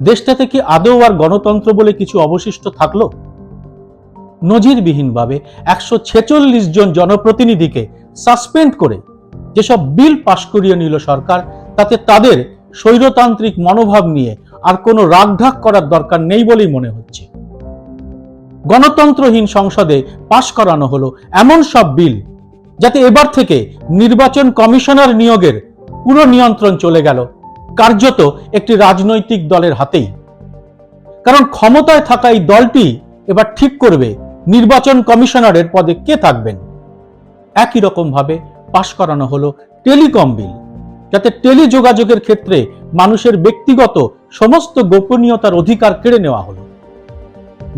দেশটাতে কি আদৌ আর গণতন্ত্র বলে কিছু অবশিষ্ট থাকল? নজিরবিহীনভাবে একশো ছেচল্লিশ জন জনপ্রতিনিধিকে সাসপেন্ড করে যেসব বিল পাশ করিয়ে নিল সরকার, তাতে তাদের স্বৈরতান্ত্রিক মনোভাব নিয়ে আর কোনো রাগঢাক করার দরকার নেই বলেই মনে হচ্ছে। গণতন্ত্রহীন সংসদে পাশ করানো হলো এমন সব বিল, যাতে এবার থেকে নির্বাচন কমিশনার নিয়োগের পুরো নিয়ন্ত্রণ চলে গেল। কার্যত একটি রাজনৈতিক দলের হাতেই। কারণ ক্ষমতায় থাকা এই দলটি এবার ঠিক করবে নির্বাচন কমিশনারের পদে কে থাকবেন। একই রকম ভাবে পাশ করানো হলো টেলিকম বিল, যাতে টেলিযোগাযোগের ক্ষেত্রে মানুষের ব্যক্তিগত সমস্ত গোপনীয়তার অধিকার কেড়ে নেওয়া হলো।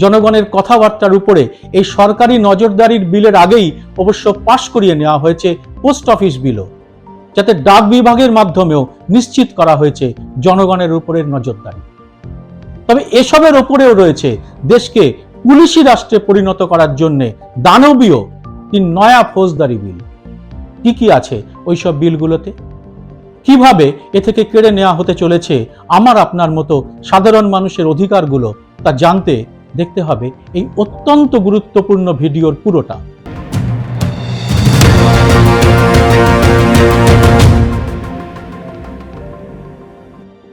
জনগণের কথাবার্তার উপরে এই সরকারি নজরদারির বিলের আগেই অবশ্য পাশ করিয়ে নেওয়া হয়েছে পোস্ট অফিস বিলও। যাতে ডাক বিভাগের মাধ্যমেও নিশ্চিত করা হয়েছে জনগণের উপরের নজরদারি। তবে এসবের ওপরেও রয়েছে দেশকে পুলিশি রাষ্ট্রে পরিণত করার জন্য দানবীয় তিন নয়া ফৌজদারি বিল। কি কি আছে ওইসব বিলগুলোতে? কীভাবে এ থেকে কেড়ে নেওয়া হতে চলেছে আমার আপনার মতো সাধারণ মানুষের অধিকারগুলো তা জানতে দেখতে হবে এই অত্যন্ত গুরুত্বপূর্ণ ভিডিওর পুরোটা।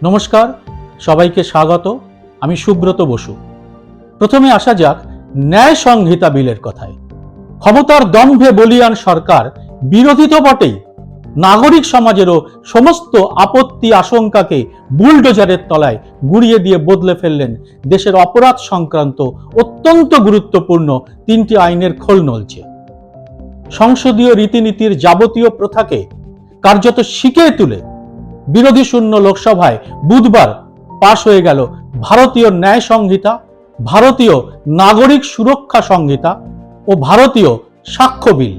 নমস্কার, সবাইকে স্বাগত। আমি সুব্রত বসু। প্রথমে আসা যাক ন্যায় সংহিতা বিলের কথায়। ক্ষমতার দম্ভে বলিয়ান সরকার বিরোধী তো বটেই। নাগরিক সমাজেরও সমস্ত আপত্তি আশঙ্কাকে বুলডোজারের তলায় গুড়িয়ে দিয়ে বদলে ফেললেন দেশের অপরাধ সংক্রান্ত অত্যন্ত গুরুত্বপূর্ণ তিনটি আইনের খোল নলছে সংসদীয় রীতিনীতির যাবতীয় প্রথাকে কার্যত শিখে তুলে বিরোধী শূন্য লোকসভায় বুধবার পাশ হয়ে গেল ভারতীয় ন্যায় সংহিতা, ভারতীয় নাগরিক সুরক্ষা সংহিতা ও ভারতীয় সাক্ষ্য বিল।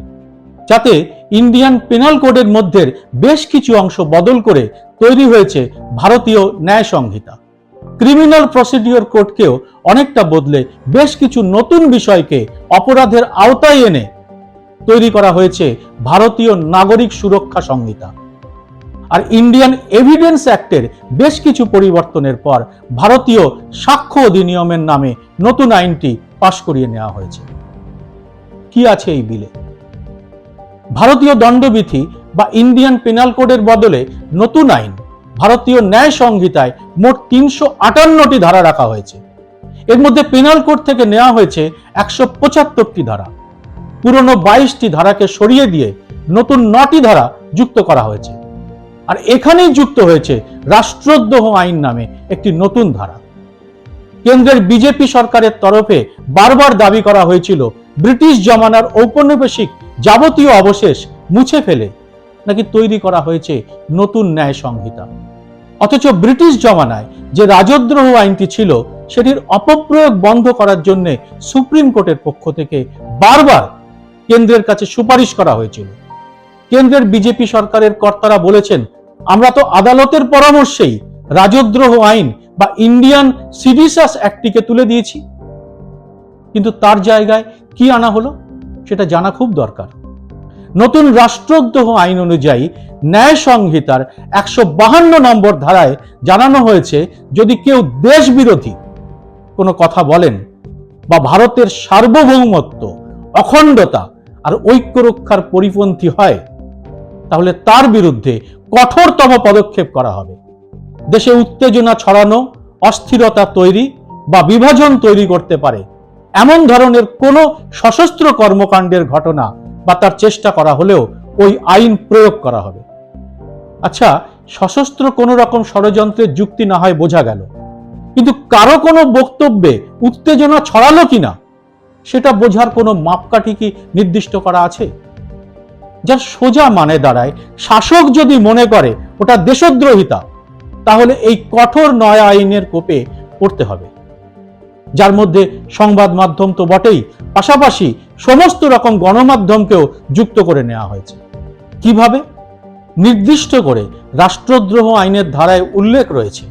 যাতে ইন্ডিয়ান পেনাল কোডের মধ্যে বেশ কিছু অংশ বদল করে তৈরি হয়েছে ভারতীয় ন্যায় সংহিতা। ক্রিমিনাল প্রসিডিওর কোডকেও অনেকটা বদলে বেশ কিছু নতুন বিষয়কে অপরাধের আওতায় এনে তৈরি করা হয়েছে ভারতীয় নাগরিক সুরক্ষা সংহিতা। ইন্ডিয়ান এভিডেন্স অ্যাক্টের বেশ কিছু পরিবর্তনের পর ভারতীয় সাক্ষ্য অধিনিয়মের নামে নতুন আইনটি পাশ করিয়ে নেওয়া হয়েছে। কি আছে এই বিলে? ভারতীয় দণ্ডবিধি বা ইন্ডিয়ান পেনাল কোডের বদলে নতুন আইন ভারতীয় ন্যায় সংহিতায় মোট তিনশো আটান্নটি ধারা রাখা হয়েছে। এর মধ্যে পেনাল কোড থেকে নেওয়া হয়েছে একশো পঁচাত্তরটি ধারা। পুরনো বাইশটি ধারাকে সরিয়ে দিয়ে নতুন নটি ধারা যুক্ত করা হয়েছে। আর এখানেই যুক্ত হয়েছে রাষ্ট্রদ্রোহ আইন নামে একটি নতুন ধারা। কেন্দ্রের বিজেপি সরকারের তরফে বারবার দাবি করা হয়েছিল, ব্রিটিশ জমানার ঔপনিবেশিক যাবতীয় অবশেষ মুছে ফেলে। নাকি তৈরি করা হয়েছে নতুন ন্যায় সংহিতা। অথচ ব্রিটিশ জমানায় যে রাজদ্রোহ আইনটি ছিল, সেটির অপপ্রয়োগ বন্ধ করার জন্য সুপ্রিম কোর্টের পক্ষ থেকে বারবার কেন্দ্রের কাছে সুপারিশ করা হয়েছিল। কেন্দ্রের বিজেপি সরকারের কর্তারা বলেছেন আমরা তো আদালতের পরামর্শেই রাজদ্রোহ আইন বা ইন্ডিয়ান সিডিসাস অ্যাক্টটিকে তুলে দিয়েছি। কিন্তু তার জায়গায় কি আনা হলো সেটা জানা খুব দরকার। নতুন রাষ্ট্রদ্রোহ আইন অনুযায়ী ন্যায় সংহিতার একশো বাহান্ন নম্বর ধারায় জানানো হয়েছে, যদি কেউ দেশ বিরোধী কোনো কথা বলেন বা ভারতের সার্বভৌমত্ব, অখণ্ডতা আর ঐক্য রক্ষার পরিপন্থী হয় তাহলে তার বিরুদ্ধে কঠোরতম পদক্ষেপ করা হবে। দেশে উত্তেজনা ছড়ানো, অস্থিরতা তৈরি বা বিভাজন তৈরি করতে পারে, এমন ধরনের কোনো সশস্ত্র কর্মকাণ্ডের ঘটনা বা তার চেষ্টা করা হলেও ওই আইন প্রয়োগ করা হবে। আচ্ছা সশস্ত্র কোনো রকম ষড়যন্ত্রের যুক্তি না হয় বোঝা গেল। কিন্তু কারও কোনো বক্তব্যে উত্তেজনা ছড়ালো কিনা, সেটা বোঝার কোনো মাপকাঠি কি নির্দিষ্ট করা আছে? যার সোজা মানে দাঁড়ায়। শাসক যদি মনে করে, ওটা দেশদ্রোহিতা, তাহলে এই কঠোর নয়া আইনের কোপে পড়তে হবে। যার মধ্যে সংবাদ মাধ্যম তো বটেই, পাশাপাশি সমস্ত রকম গণমাধ্যমকেও যুক্ত করে নেওয়া হয়েছে। কীভাবে? নির্দিষ্ট করে রাষ্ট্রদ্রোহ আইনের ধারায় উল্লেখ রয়েছে।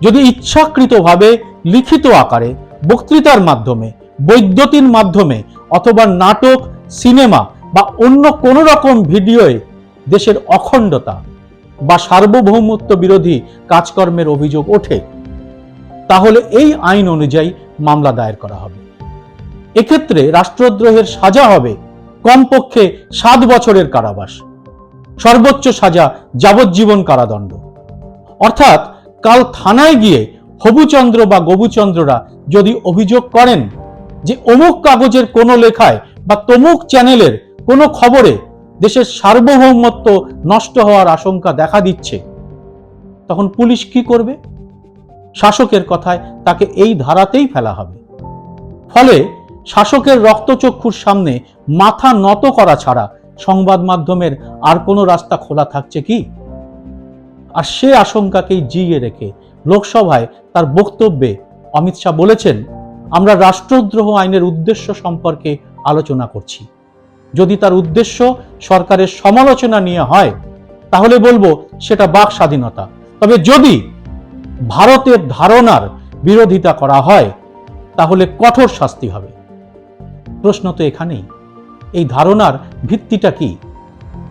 যদি ইচ্ছাকৃতভাবে লিখিত আকারে, বক্তৃতার মাধ্যমে, বৈদ্যুতিন মাধ্যমে, অথবা নাটক, সিনেমা বা অন্য কোনো রকম ভিডিওয়ে দেশের অখণ্ডতা বা সার্বভৌমত্ব বিরোধী কাজকর্মের অভিযোগ ওঠে, তাহলে এই আইন অনুযায়ী মামলা দায়ের করা হবে। এক্ষেত্রে রাষ্ট্রদ্রোহের সাজা হবে কমপক্ষে সাত বছরের কারাবাস, সর্বোচ্চ সাজা যাবজ্জীবন কারাদণ্ড। অর্থাৎ কাল থানায় গিয়ে হবুচন্দ্র বা গবুচন্দ্ররা যদি অভিযোগ করেন যে অমুক কাগজের কোনো লেখায় বা তমুক চ্যানেলের কোনো খবরে দেশের সার্বভৌমত্ব নষ্ট হওয়ার আশঙ্কা দেখা দিচ্ছে। তখন পুলিশ কি করবে? শাসকের কথায় তাকে এই ধারাতেই ফেলা হবে। ফলে শাসকের রক্তচক্ষুর সামনে মাথা নত করা ছাড়া সংবাদ মাধ্যমের আর কোনো রাস্তা খোলা থাকছে কি? আর সে আশঙ্কাকেই জিয়ে রেখে লোকসভায় তার বক্তব্যে অমিত শাহ বলেছেন, আমরা রাষ্ট্রদ্রোহ আইনের উদ্দেশ্য সম্পর্কে আলোচনা করছি। যদি তার উদ্দেশ্য সরকারের সমালোচনা নিয়ে হয়, তাহলে বলব সেটা বাক স্বাধীনতা। তবে যদি ভারতের ধারণার বিরোধিতা করা হয়, তাহলে কঠোর শাস্তি হবে। প্রশ্ন তো এখানেই। এই ধারণার ভিত্তিটা কি?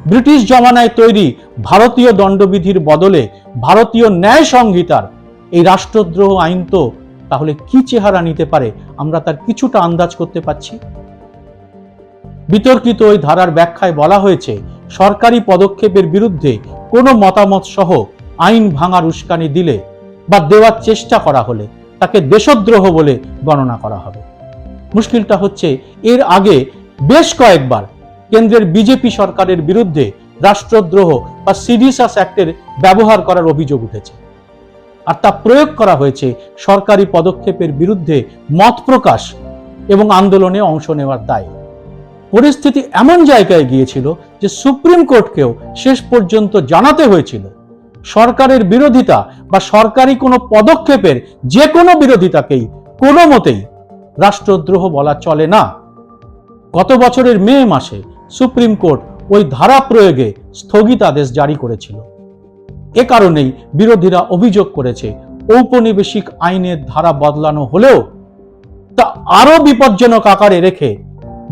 ব্রিটিশ জমানায় তৈরি ভারতীয় দণ্ডবিধির বদলে ভারতীয় ন্যায় সংহিতার এই রাষ্ট্রদ্রোহ আইন তো তাহলে কি চেহারা নিতে পারে? আমরা তার কিছুটা আন্দাজ করতে পারছি। বিতর্কিত ওই ধারার ব্যাখ্যায় বলা হয়েছে, সরকারি পদক্ষেপের বিরুদ্ধে কোনো মতামত সহ আইন ভাঙার উস্কানি দিলে বা দেওয়ার চেষ্টা করা হলে তাকে দেশদ্রোহ বলে গণনা করা হবে। মুশকিলটা হচ্ছে, এর আগে বেশ কয়েকবার কেন্দ্রের বিজেপি সরকারের বিরুদ্ধে রাষ্ট্রদ্রোহ বা সিডিসাস অ্যাক্টের ব্যবহার করার অভিযোগ উঠেছে। আর তা প্রয়োগ করা হয়েছে সরকারি পদক্ষেপের বিরুদ্ধে মত প্রকাশ এবং আন্দোলনে অংশ নেওয়ার দায়। পরিস্থিতি এমন জায়গায় গিয়েছিল যে সুপ্রিম কোর্টকেও শেষ পর্যন্ত জানাতে হয়েছিল। সরকারের বিরোধিতা বা সরকারি কোনো পদক্ষেপের যে কোনো বিরোধিতাকেই কোনো মতেই রাষ্ট্রদ্রোহ বলা চলে না। গত বছরের মে মাসে সুপ্রিম কোর্ট ওই ধারা প্রয়োগে স্থগিতাদেশ জারি করেছিল। এ কারণেই বিরোধীরা অভিযোগ করেছে, ঔপনিবেশিক আইনের ধারা বদলানো হলেও তা আরও বিপজ্জনক আকারে রেখে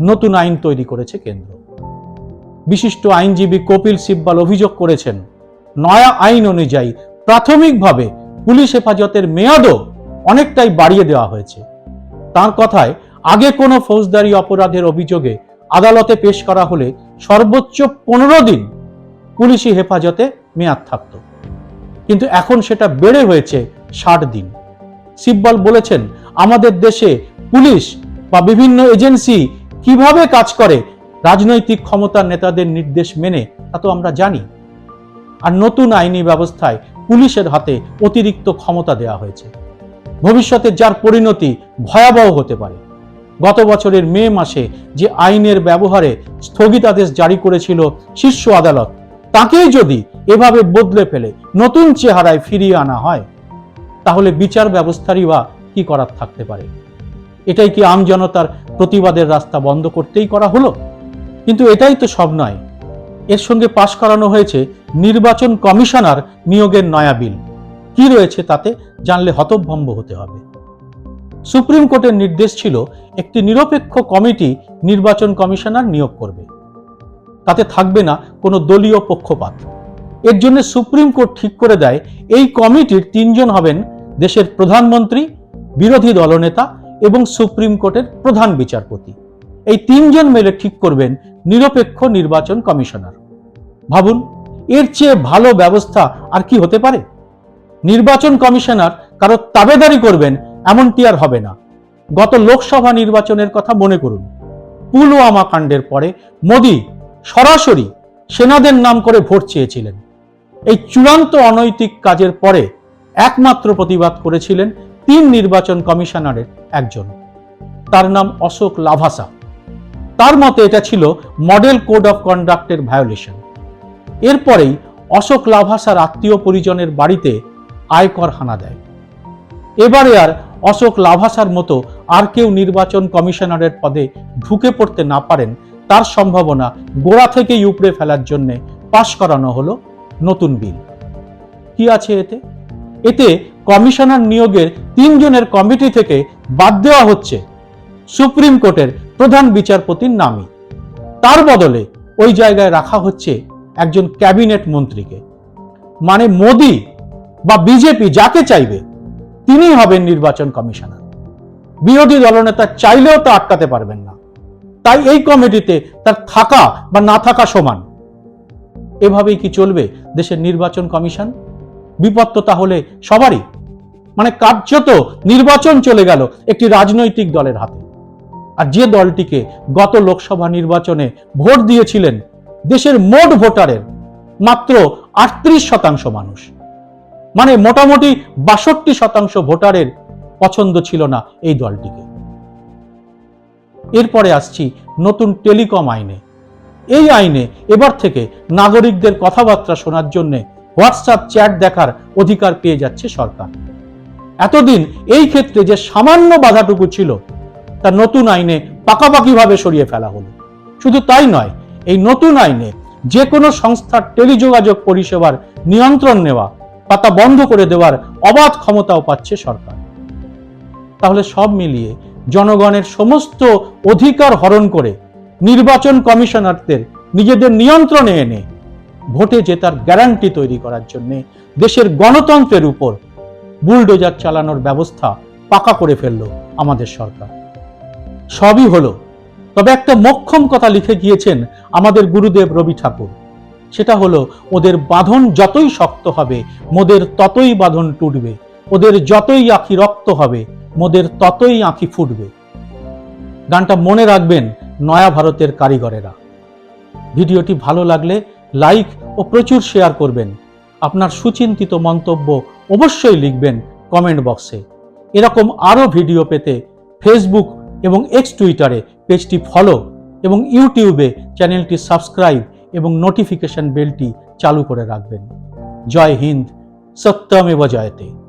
নতুন আইন তৈরি করেছে কেন্দ্র। বিশিষ্ট আইনজীবী কপিল সিব্বাল অভিযোগ করেছেন, নয়া আইন অনুযায়ী প্রাথমিকভাবে পুলিশ হেফাজতের মেয়াদও অনেকটাই বাড়িয়ে দেওয়া হয়েছে। তার কথায়, আগে কোনো ফৌজদারি অপরাধের অভিযোগে আদালতে পেশ করা হলে সর্বোচ্চ পনেরো দিন পুলিশি হেফাজতে মেয়াদ থাকত। কিন্তু এখন সেটা বেড়ে হয়েছে ষাট দিন। সিব্বল বলেছেন, আমাদের দেশে পুলিশ বা বিভিন্ন এজেন্সি কীভাবে কাজ করে? রাজনৈতিক ক্ষমতার নেতাদের নির্দেশ মেনে, তা তো আমরা জানি। আর নতুন আইনি ব্যবস্থায় পুলিশের হাতে অতিরিক্ত ক্ষমতা দেওয়া হয়েছে। ভবিষ্যতে যার পরিণতি ভয়াবহ হতে পারে। গত বছরের মে মাসে যে আইনের ব্যবহারে স্থগিতাদেশ জারি করেছিল শীর্ষ আদালত, তাকেই যদি এভাবে বদলে ফেলে নতুন চেহারায় ফিরিয়ে আনা হয়, তাহলে বিচার ব্যবস্থারই বা কি করার থাকতে পারে? এটাই কি আমজনতার প্রতিবাদের রাস্তা বন্ধ করতেই করা হলো। কিন্তু এটাই তো সব নয়। এর সঙ্গে পাশ করানো হয়েছে নির্বাচন কমিশনার নিয়োগের নয়া বিল। কি রয়েছে তাতে জানলে হতভম্ব হতে হবে। সুপ্রিম কোর্টের নির্দেশ ছিল একটি নিরপেক্ষ কমিটি নির্বাচন কমিশনার নিয়োগ করবে। তাতে থাকবে না কোনো দলীয় পক্ষপাত। এর জন্য সুপ্রিম কোর্ট ঠিক করে দেয়, এই কমিটির তিনজন হবেন দেশের প্রধানমন্ত্রী, বিরোধী দলনেতা এবং সুপ্রিম কোর্টের প্রধান বিচারপতি। এই তিনজন মিলে ঠিক করবেন নিরপেক্ষ নির্বাচন কমিশনার। ভাবুন, এর চেয়ে ভালো ব্যবস্থা আর কি হতে পারে? নির্বাচন কমিশনার কারও তাবেদারি করবেন এমনটি আর হবে না। গত লোকসভা নির্বাচনের কথা মনে করুন। পুলওয়ামা কাণ্ডের পরে মোদী সরাসরি সেনাদের নাম করে ভোট চেয়েছিলেন। এই চূড়ান্ত অনৈতিক কাজের পরে একমাত্র প্রতিবাদ করেছিলেন তিন নির্বাচন কমিশনারের একজন। তার নাম অশোক লাভাসা। তার মতে এটা ছিল মডেল কোড অফ কন্ডাক্টের ভায়োলেশন। এরপরেই অশোক লাভাসার আত্মীয় পরিজনের বাড়িতে আয়কর হানা দেয়। এবারে আর অশোক লাভাসার মতো আর কেউ নির্বাচন কমিশনারের পদে ঢুকে পড়তে না পারেন, তার সম্ভাবনা গোড়া থেকেই উপড়ে ফেলার জন্য পাশ করানো হলো নতুন বিল। কি আছে এতে? এতে কমিশনার নিয়োগের তিনজনের কমিটি থেকে বাদ দেওয়া হচ্ছে সুপ্রিম কোর্টের প্রধান বিচারপতির নামই। তার বদলে ওই জায়গায় রাখা হচ্ছে একজন ক্যাবিনেট মন্ত্রীকে। মানে মোদি বা বিজেপি যাকে চাইবে তিনি হবেন নির্বাচন কমিশনার। বিরোধী দলনেতা চাইলেও তা আটকাতে পারবেন না। তাই এই কমিটিতে তার থাকা বা না থাকা সমান। এভাবেই কি চলবে দেশের নির্বাচন কমিশন? বিপদ তো তাহলে সবারই। মানে কার্যত নির্বাচন চলে গেল একটি রাজনৈতিক দলের হাতে। আর যে দলটিকে গত লোকসভা নির্বাচনে ভোট দিয়েছিলেন, দেশের মোট ভোটারের মাত্র আটত্রিশ শতাংশ মানুষ। মানে মোটামুটি বাষট্টি শতাংশ ভোটারের পছন্দ ছিল না এই দলটিকে। এরপরে আসছি নতুন টেলিকম আইনে। এই আইনে এবার থেকে নাগরিকদের কথাবার্তা শোনার জন্য হোয়াটসঅ্যাপ চ্যাট দেখার অধিকার পেয়ে যাচ্ছে সরকার। এতদিন এই ক্ষেত্রে যে সামান্য বাধাটুকু ছিল, তা নতুন আইনে পাকাপাকিভাবে সরিয়ে ফেলা হলো। শুধু তাই নয়, এই নতুন আইনে যে কোনো সংস্থার টেলিযোগাযোগ পরিষেবার নিয়ন্ত্রণ নেওয়া বা তা বন্ধ করে দেওয়ার অবাধ ক্ষমতাও পাচ্ছে সরকার। তাহলে সব মিলিয়ে জনগণের সমস্ত অধিকার হরণ করে নির্বাচন কমিশনারদের নিজেদের নিয়ন্ত্রণে এনে ভোটে জেতার গ্যারান্টি তৈরি করার জন্য দেশের গণতন্ত্রের উপর বুলডোজার চালানোর ব্যবস্থা পাকা করে ফেলল আমাদের সরকার। সবই হলো। তবে একটা মক্ষম কথা লিখে গিয়েছেন আমাদের গুরুদেব রবি ঠাকুর। সেটা হলো, ওদের বাঁধন যতই শক্ত হবে, মোদের ততই বাঁধন টুটবে। ওদের যতই আঁখি রক্ত হবে, মোদের ততই আঁখি ফুটবে। গানটা মনে রাখবেন নয়া ভারতের কারিগরেরা। ভিডিওটি ভালো লাগলে লাইক ও প্রচুর শেয়ার করবেন। আপনার সুচিন্তিত মন্তব্য অবশ্যই লিখবেন কমেন্ট বক্সে এরকম আরও ভিডিও পেতে ফেসবুক এবং এক্স টুইটারে পেজটি ফলো এবং ইউটিউবে চ্যানেলটি সাবস্ক্রাইব এবং নোটিফিকেশন বেলটি চালু করে রাখবেন। জয় হিন্দ, সত্যমেব জয়তে।